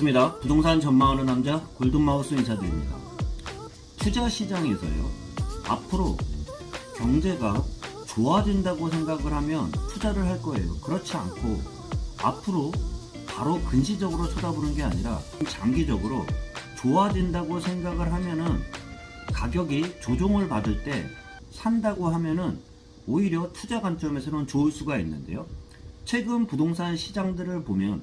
네, 반갑습니다. 부동산 전망하는 남자 골든마우스 인사드립니다. 투자 시장에서요. 앞으로 경제가 좋아진다고 생각을 하면 투자를 할 거예요. 그렇지 않고 앞으로 바로 근시적으로 쳐다보는 게 아니라 장기적으로 좋아진다고 생각을 하면은 가격이 조정을 받을 때 산다고 하면은 오히려 투자 관점에서는 좋을 수가 있는데요. 최근 부동산 시장들을 보면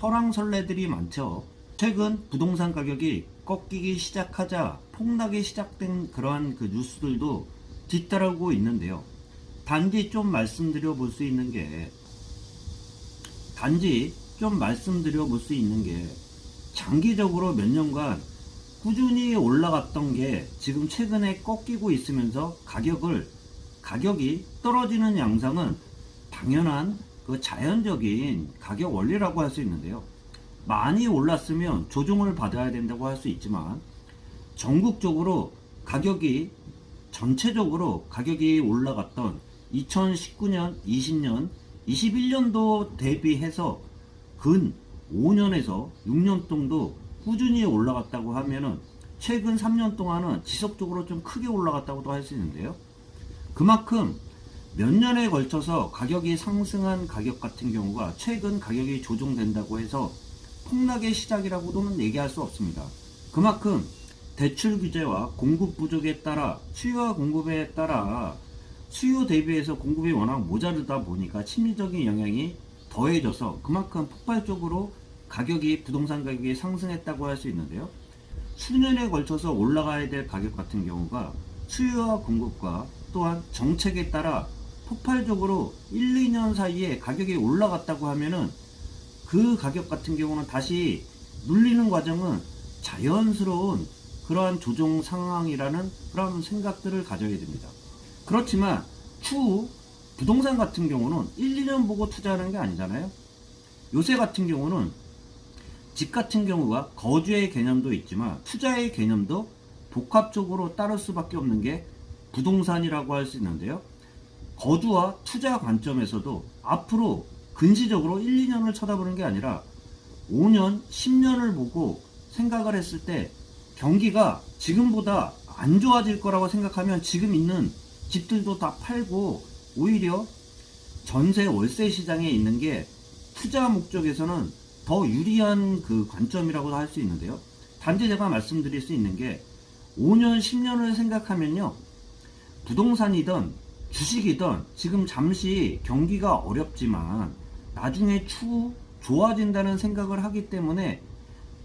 설왕설래들이 많죠. 최근 부동산 가격이 꺾이기 시작하자 폭락이 시작된 그러한 그 뉴스들도 뒤따르고 있는데요. 단지 좀 말씀드려 볼 수 있는 게 단지 좀 말씀드려 볼 수 있는 게 장기적으로 몇 년간 꾸준히 올라갔던 게 지금 최근에 꺾이고 있으면서 가격을 가격이 떨어지는 양상은 당연한 그 자연적인 가격 원리라고 할 수 있는데요. 많이 올랐으면 조정을 받아야 된다고 할 수 있지만 전국적으로 가격이 전체적으로 가격이 올라갔던 2019년, 20년, 21년도 대비해서 근 5년에서 6년 정도 꾸준히 올라갔다고 하면은 최근 3년 동안은 지속적으로 좀 크게 올라갔다고도 할 수 있는데요. 그만큼 몇 년에 걸쳐서 가격이 상승한 가격 같은 경우가 최근 가격이 조정된다고 해서 폭락의 시작이라고는 얘기할 수 없습니다. 그만큼 대출 규제와 공급 부족에 따라 수요와 공급에 따라 수요 대비해서 공급이 워낙 모자르다 보니까 심리적인 영향이 더해져서 그만큼 폭발적으로 가격이 부동산 가격이 상승했다고 할 수 있는데요. 수년에 걸쳐서 올라가야 될 가격 같은 경우가 수요와 공급과 또한 정책에 따라 폭발적으로 1, 2년 사이에 가격이 올라갔다고 하면은 그 가격 같은 경우는 다시 눌리는 과정은 자연스러운 그러한 조정 상황이라는 그런 생각들을 가져야 됩니다. 그렇지만 추후 부동산 같은 경우는 1, 2년 보고 투자하는 게 아니잖아요. 요새 같은 경우는 집 같은 경우가 거주의 개념도 있지만 투자의 개념도 복합적으로 따를 수밖에 없는 게 부동산이라고 할 수 있는데요. 거주와 투자 관점에서도 앞으로 근시적으로 1, 2년을 쳐다보는 게 아니라 5년, 10년을 보고 생각을 했을 때 경기가 지금보다 안 좋아질 거라고 생각하면 지금 있는 집들도 다 팔고 오히려 전세 월세 시장에 있는 게 투자 목적에서는 더 유리한 그 관점이라고 할수 있는데요. 단지 제가 말씀드릴 수 있는 게 5년, 10년을 생각하면요. 부동산이든 주식이든 지금 잠시 경기가 어렵지만 나중에 추후 좋아진다는 생각을 하기 때문에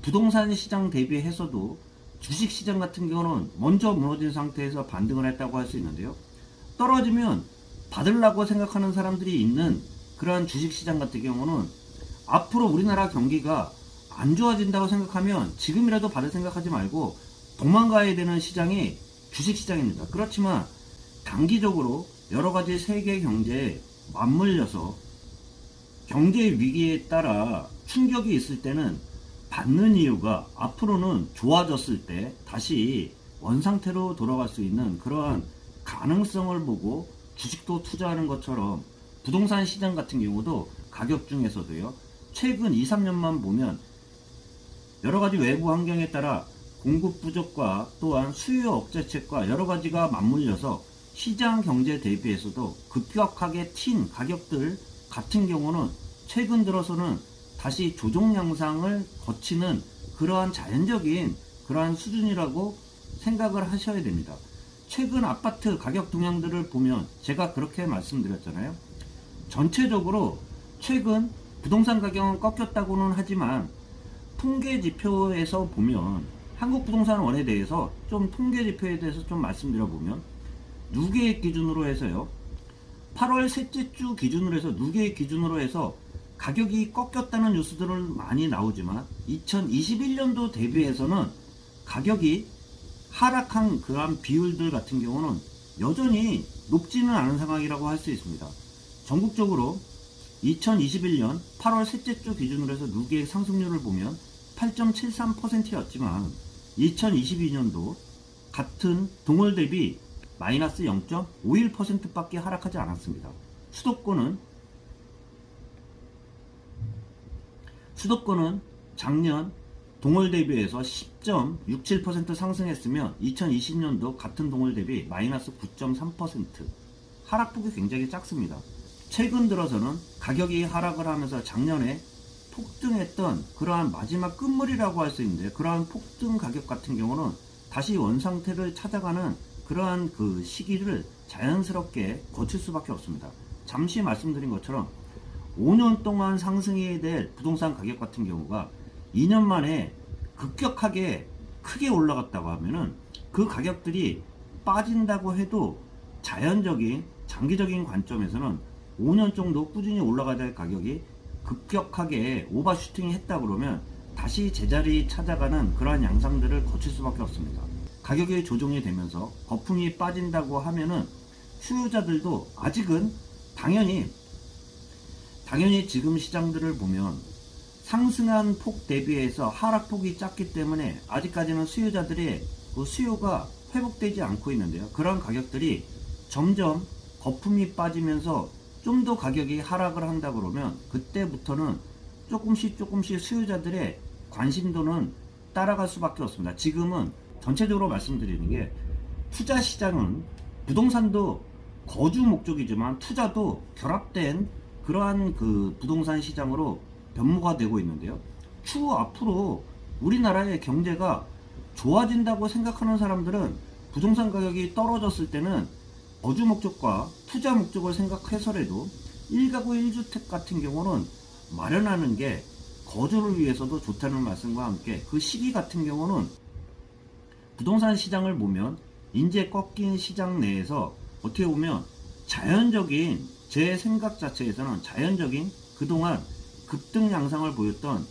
부동산 시장 대비해서도 주식 시장 같은 경우는 먼저 무너진 상태에서 반등을 했다고 할 수 있는데요. 떨어지면 받으려고 생각하는 사람들이 있는 그러한 주식 시장 같은 경우는 앞으로 우리나라 경기가 안 좋아진다고 생각하면 지금이라도 받을 생각하지 말고 도망가야 되는 시장이 주식 시장입니다. 그렇지만 단기적으로 여러 가지 세계 경제에 맞물려서 경제 위기에 따라 충격이 있을 때는 받는 이유가 앞으로는 좋아졌을 때 다시 원상태로 돌아갈 수 있는 그러한 가능성을 보고 주식도 투자하는 것처럼 부동산 시장 같은 경우도 가격 중에서도요. 최근 2, 3년만 보면 여러 가지 외부 환경에 따라 공급 부족과 또한 수요 억제책과 여러 가지가 맞물려서 시장 경제 대비해서도 급격하게 튄 가격들 같은 경우는 최근 들어서는 다시 조정 양상을 거치는 그러한 자연적인 그러한 수준이라고 생각을 하셔야 됩니다. 최근 아파트 가격 동향들을 보면 제가 그렇게 말씀드렸잖아요. 전체적으로 최근 부동산 가격은 꺾였다고는 하지만 통계 지표에서 보면 한국 부동산 원에 대해서 좀 통계 지표에 대해서 좀 말씀드려 보면 누계획 기준으로 해서요. 8월 셋째 주 기준으로 해서 누계획 기준으로 해서 가격이 꺾였다는 뉴스들은 많이 나오지만 2021년도 대비해서는 가격이 하락한 그러한 비율들 같은 경우는 여전히 높지는 않은 상황이라고 할 수 있습니다. 전국적으로 2021년 8월 셋째 주 기준으로 해서 누계획 상승률을 보면 8.73%였지만 2022년도 같은 동월 대비 마이너스 0.51%밖에 하락하지 않았습니다. 수도권은 수도권은 작년 동월 대비해서 10.67% 상승했으면 2020년도 같은 동월 대비 마이너스 9.3% 하락폭이 굉장히 작습니다. 최근 들어서는 가격이 하락을 하면서 작년에 폭등했던 그러한 마지막 끝물이라고 할 수 있는데 그러한 폭등 가격 같은 경우는 다시 원상태를 찾아가는 그러한 그 시기를 자연스럽게 거칠 수밖에 없습니다. 잠시 말씀드린 것처럼 5년 동안 상승해야 될 부동산 가격 같은 경우가 2년 만에 급격하게 크게 올라갔다고 하면은 그 가격들이 빠진다고 해도 자연적인 장기적인 관점에서는 5년 정도 꾸준히 올라가야 될 가격이 급격하게 오버슈팅이 했다 그러면 다시 제자리 찾아가는 그러한 양상들을 거칠 수밖에 없습니다. 가격이 조정이 되면서 거품이 빠진다고 하면은 수요자들도 아직은 당연히 당연히 지금 시장들을 보면 상승한 폭 대비해서 하락폭이 작기 때문에 아직까지는 수요자들의 그 수요가 회복되지 않고 있는데요. 그런 가격들이 점점 거품이 빠지면서 좀 더 가격이 하락을 한다 그러면 그때부터는 조금씩 조금씩 수요자들의 관심도는 따라갈 수밖에 없습니다. 지금은 전체적으로 말씀드리는 게 투자 시장은 부동산도 거주 목적이지만 투자도 결합된 그러한 그 부동산 시장으로 변모가 되고 있는데요. 추후 앞으로 우리나라의 경제가 좋아진다고 생각하는 사람들은 부동산 가격이 떨어졌을 때는 거주 목적과 투자 목적을 생각해서라도 1가구 1주택 같은 경우는 마련하는 게 거주를 위해서도 좋다는 말씀과 함께 그 시기 같은 경우는 부동산 시장을 보면 인제 꺾인 시장 내에서 어떻게 보면 자연적인 제 생각 자체에서는 자연적인 그동안 급등 양상을 보였던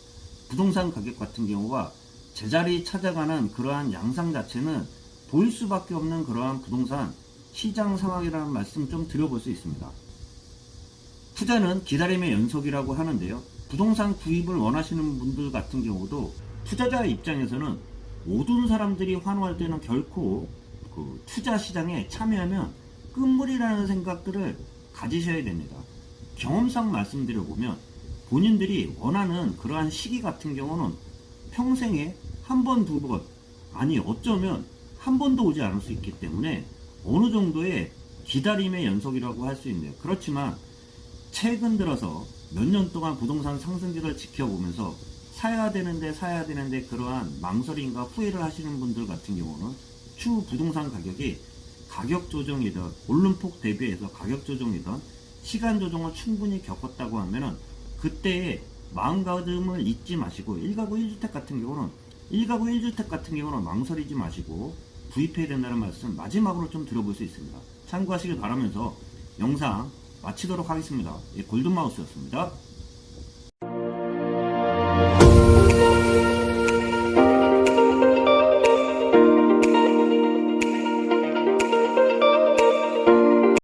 부동산 가격 같은 경우가 제자리 찾아가는 그러한 양상 자체는 보일 수밖에 없는 그러한 부동산 시장 상황이라는 말씀 좀 드려볼 수 있습니다. 투자는 기다림의 연속이라고 하는데요. 부동산 구입을 원하시는 분들 같은 경우도 투자자 입장에서는 모든 사람들이 환호할 때는 결코 그 투자 시장에 참여하면 끝물이라는 생각들을 가지셔야 됩니다. 경험상 말씀드려보면 본인들이 원하는 그러한 시기 같은 경우는 평생에 한 번, 두 번, 아니 어쩌면 한 번도 오지 않을 수 있기 때문에 어느 정도의 기다림의 연속이라고 할 수 있네요. 그렇지만 최근 들어서 몇 년 동안 부동산 상승기를 지켜보면서 사야 되는데 사야 되는데 그러한 망설임과 후회를 하시는 분들 같은 경우는 추후 부동산 가격이 가격 조정이든 오름폭 대비해서 가격 조정이든 시간 조정을 충분히 겪었다고 하면은 그때의 마음가짐을 잊지 마시고 1가구 1주택 같은 경우는 1가구 1주택 같은 경우는 망설이지 마시고 구입해야 된다는 말씀 마지막으로 좀 들어볼 수 있습니다. 참고하시길 바라면서 영상 마치도록 하겠습니다. 예, 골든마우스였습니다.